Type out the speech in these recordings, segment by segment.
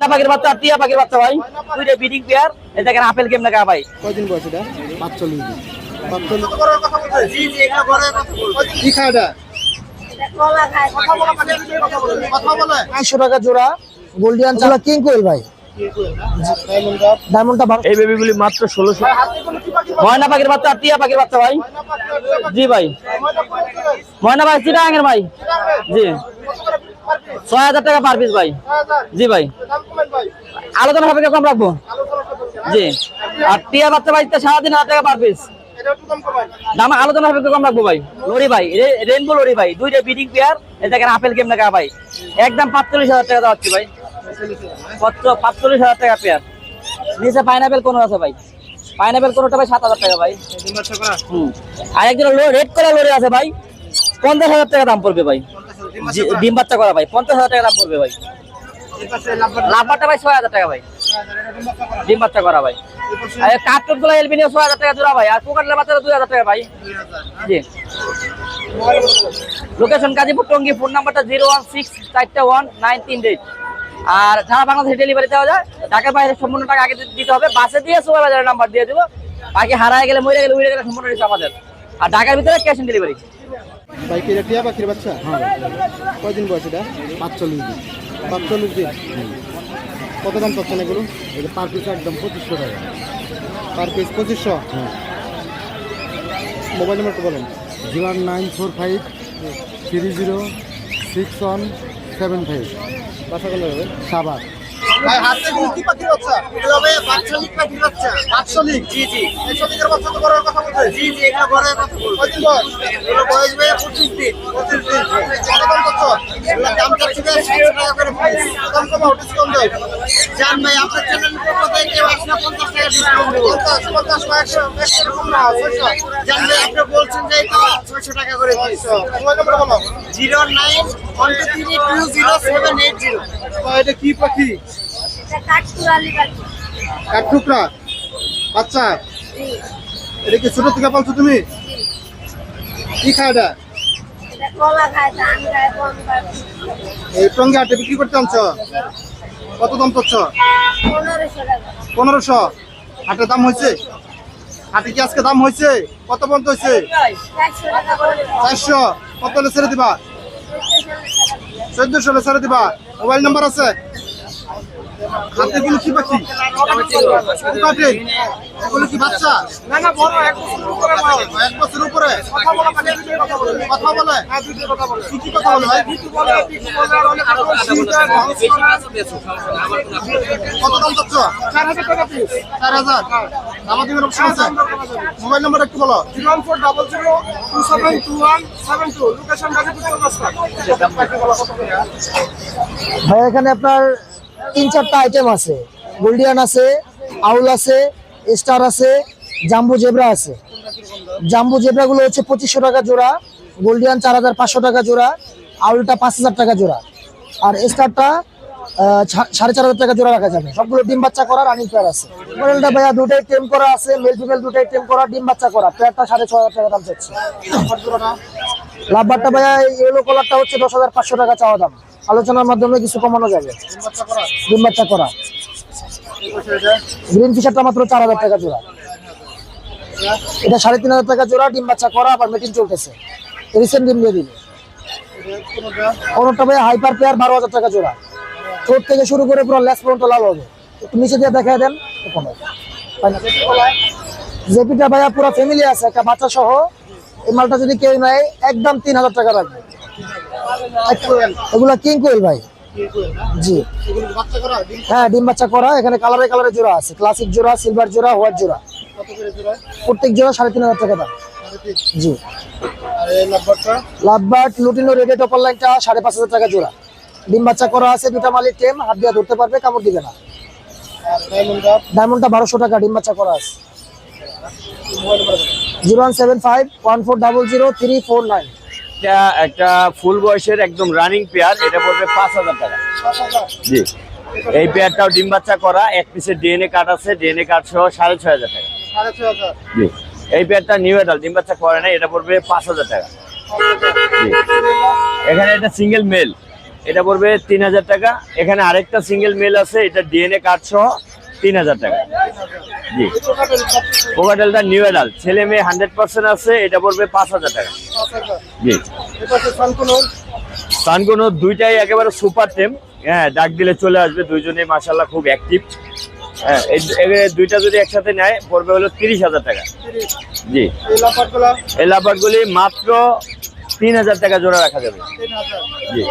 না পাখির বাচ্চা টিয়া পাখির বাচ্চা ভাই। দুইটা বিডিং পেয়ার এই দেখেন আপেল কেমন লাগা ভাই? কয়দিন বয়স এটা? পাঁচচল্লিশ দিন। কি খায় এটা? কথা টাকা জোড়া। গোল্ডিয়ান কিং কোয়েল ভাই। এই বেবিগুলি মাত্র ষোলোশো। ময়না পাখির বাচ্চা টিয়া পাখির বাচ্চা ভাই। জি ভাই। ময়না ভাই চিটাঙ্গের ভাই। জি। ছয় হাজার টাকা পার পিস ভাই। জি ভাই। আলোচনা সাপেক্ষে কম রাখব? জি। আর টিয়া বাচ্চা ভাই তিন হাজার টাকা পার পিস দাম আলোচনা সাপেক্ষে কম রাখব ভাই? লরি ভাই রেনবো লরি ভাই দুইটা বিডিং পেয়ার এই দেখেন আপেল কেমন টাকা ভাই। একদম পাঁচচল্লিশ হাজার টাকা দেওয়া হচ্ছে ভাই। পাঁচচল্লিশ হাজার টাকা পেয়ার নিচে পাইনাপেল কোন আছে ভাই? পাইনাপেল কোনটা ভাই সাত হাজার টাকা ভাই। হুম। আর একজন রেড কালার লরি আছে ভাই। পঞ্চাশ হাজার টাকা দাম পড়বে ভাই। ডিম বাচ্চা করা ভাই পঞ্চাশ হাজার টাকা দাম পড়বে ভাই। লাভবারটা ভাই ছয় হাজার টাকা ভাই। ডিম বাচ্চা করা। ভাই। আর কার্টুনগুলো এলবিনিও ছয় হাজার টাকা জোড়া ভাই আর পোকাটলা বাচ্চাটা দুই হাজার টাকা ভাই। জি। লোকেশন গাজীপুর টঙ্গি ফোন নাম্বারটা জিরো ওয়ান সিক্স চারটা ওয়ান নাইন তিন এইট। আর সারা বাংলাদেশে ডেলিভারি দেওয়া যায় ঢাকার বাইরে সম্পূর্ণ টাকা আগে দিতে হবে। বাসে দিয়ে সুপার বাজারের নাম্বার দিয়ে দেবো। বাকি হারায় গেলে মরে গেলে উড়ে গেলে সম্পূর্ণ দিচ্ছে আমাদের। আর ঢাকার ভিতরে ক্যাশ অন ডেলিভারি ভাই কি এটা টিয়া পাখির বাচ্চা? কয়দিন বয়স এটা? পাঁচচল্লিশ দিন। পাঁচচল্লিশ দিন? কত দাম পাচ্ছেন এগুলো? এটা পার পিস একদম পঁচিশশো টাকা। পার পিস পঁচিশশো? মোবাইল নাম্বারটা বলেন। Zero nine four five three zero six one seven five. বাসা কোন সাবার ভাই হাতে কি পাখির বাচ্চা। এগুলো হবে বাচ্চালিক পাখির বাচ্চা। বাচ্চালিক জি জি। বাচ্চা তো করার কথা বলতে। জি জি এগুলো করার কথা বলতে। বয়স? এগুলো বয়স ভাই 25 দিন। 25 দিন। কত দাম কত এগুলো দাম চাচ্ছি ভাই 700 টাকা করে দাম কত ডিসকাউন্ট দেয় জান ভাই আপনার চ্যানেল পক্ষ থেকে কেউ আসলে 50 টাকা ডিসকাউন্ট দেব। 50 50 100 100 এরকম না 600 জান ভাই আপনি বলছেন যে এটা 600 টাকা করে পিস মোবাইল নাম্বার বলো? 09 এটা কি পাখি? কাঠঠুকরা বাচ্চা এটা কি ছোট থেকে পালছো তুমি? কি খায় এটা? এই টঙ্গি হাটে বিক্রি করতে আনছো? কত দাম চাচ্ছ পনেরোশো হাটের দাম হয়েছে? হাটে কি আজকে দাম হয়েছে? কত পর্যন্ত হয়েছে? চারশো কত হলে ছেড়ে দিবা। চোদ্দশো হলে ছেড়ে দিবা। মোবাইল নাম্বার আছে? হাতে গুলো কি পাখি? এগুলো কি বাচ্চা? না না বড় এক বছর উপরে কথা বলে কি কি কথা বলে ভাই? কত দাম চাচ্ছ? চার হাজার টাকা চার হাজার? আমার দিনের অপশন আছে। মোবাইল নাম্বার একটু বলো। ভাই এখানে আপনার তিন চারটা আইটেম আছে। গোল্ডিয়ান আছে আউল আছে স্টার আছে জাম্বু জেব্রা আছে। জাম্বু জেব্রাগুলো হচ্ছে পঁচিশশো টাকা জোড়া গোল্ডিয়ান চার হাজার পাঁচশো টাকা জোড়া আউলটা পাঁচ হাজার টাকা জোড়া। আর স্টারটা সাড়ে চার হাজার টাকা জোড়া রাখা যাবে। সবগুলো ডিম বাচ্চা করা রানিং পেয়ার আছে। মডেলটা ভাইয়া দুটাই টেম করা আছে মেল ফিমেল দুটাই টেম করা ডিম বাচ্চা করা। পেয়ারটা সাড়ে ছ হাজার টাকা দাম চাচ্ছে। লাভবারটা ভাইয়া ইয়েলো কালারটা হচ্ছে দশ হাজার পাঁচশো টাকা চাওয়া দাম। আলোচনার মাধ্যমে কিছু কমানো যাবে। ডিম বাচ্চা করা। গ্রিন ফিশারটা মাত্র চার হাজার টাকা জোড়া। এটা সাড়ে তিন হাজার টাকা জোড়া, ডিম বাচ্চা করা, আবার মিটিং চলতেছে। রিসেন্ট ডিম দিয়ে দিবে। ভাই হাইপার পেয়ার বারো হাজার টাকা জোড়া। ঠোঁট থেকে শুরু করে পুরো লেস পর্যন্ত লাল হবে। একটু নিচে দিয়ে দেখাই দেন জেপিটা ভাইয়া পুরো ফ্যামিলি আছে, একটা বাচ্চা সহ। এই মালটা যদি কেউ নেয়, একদম তিন হাজার টাকা রাখবে। এগুলা ভাই। জি। হ্যাঁ ডিম বাচ্চা করা, এখানে জোড়া আছে। ক্লাসিক জোড়া, সিলভার জোড়া, হোয়াইট জোড়া। প্রত্যেক জোড়া সাড়ে তিন হাজার টাকা জি। আর এই নাম্বারটা লাভবার্ড, লুটিনো, রেডে, টপার লাইনটা সাড়ে পাঁচ হাজার টাকা জোড়া। ডিম বাচ্চা করা আছে মালিক হাত দিয়ে ধরতে পারবে ডায়মন্ডটা বারোশো টাকা, ডিম বাচ্চা করা আছে। Zero one seven five, one four double zero, three four nine. এটা একটা ফুল বয়সের একদম রানিং পেয়ার এটা পড়বে পাঁচ হাজার টাকা। জি। এই পেয়ারটাও ডিম বাচ্চা করা এক পিসের ডিএনএ কার্ড আছে ডিএনএ কার্ড সহ সাড়ে ছয় হাজার টাকা। জি। এই পেয়ারটা নিউ এডাল ডিম বাচ্চা করে না এটা পড়বে পাঁচ হাজার টাকা। জি। এখানে এটা সিঙ্গেল মেল এটা পড়বে তিন হাজার টাকা। এখানে আরেকটা সিঙ্গেল মেল আছে এটা ডিএনএ কার্ড সহ তিন হাজার টাকা। জি। কোকাটেলটা নিউ অ্যাডাল্ট ছেলে মেয়ে হান্ড্রেড পার্সেন্ট আছে, এটা পড়বে পাঁচ হাজার টাকা। জি। সানকোনো দুইটাই একেবারে সুপার টেম হ্যাঁ ডাক দিলে চলে আসবে দুইজনে মাসাল্লাহ খুব অ্যাক্টিভ হ্যাঁ দুইটা যদি একসাথে নেয়, পড়বে হলো তিরিশ হাজার টাকা। জি। এই লাফারগুলি মাত্র তিন হাজার টাকা জোড়া রাখা যাবে। জি।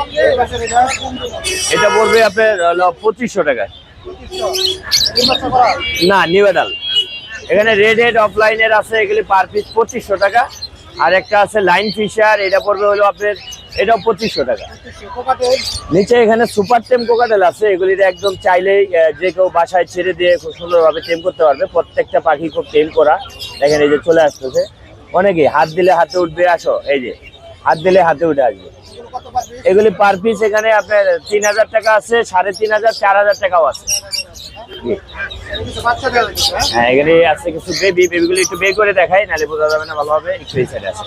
এটা পড়বে আপনার পঁচিশশো টাকা না নিউ এখানে রেড হেড অফলাইনের আছে এগুলি পার পিস পঁচিশশো টাকা। আর একটা আছে লাইন ফিশার এটা পড়বে হলো আপনার, এটাও পঁচিশশো টাকা। নিচে এখানে সুপার টেম কোকাটেল আছে, এগুলির একদম চাইলেই যে কেউ বাসায় ছেড়ে দিয়ে খুব সুন্দরভাবে টেম করতে পারবে। প্রত্যেকটা পাখি খুব টেম করা। দেখেন এই যে চলে আসতেছে। অনেকেই হাত দিলে হাতে উঠবে, আসো, এই যে, হাত দিলে হাতে উঠে আসবে। এগুলি পার পিস এখানে আপনার তিন হাজার টাকা আছে সাড়ে তিন হাজার চার হাজার টাকাও আছে। হ্যাঁ এখানে আছে কিছু বেবি বেবিগুলো একটু বের করে দেখাই নাহলে বোঝা যাবে না ভালোভাবে একটু এই সাইডে আছে।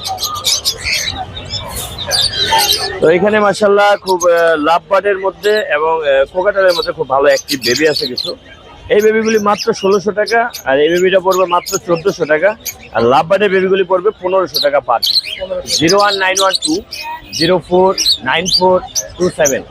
তো এখানে মাসাল্লাহ খুব লাভ বার্ডের মধ্যে এবং কোকাটারের মধ্যে খুব ভালো অ্যাক্টিভ বেবি আছে কিছু। এই বেবিগুলি মাত্র ষোলোশো টাকা আর এই বেবিটা পড়বে মাত্র চোদ্দশো টাকা। আর লাভ বার্ডের বেবিগুলি পড়বে পনেরোশো টাকা per zero one nine one two zero four nine four two seven.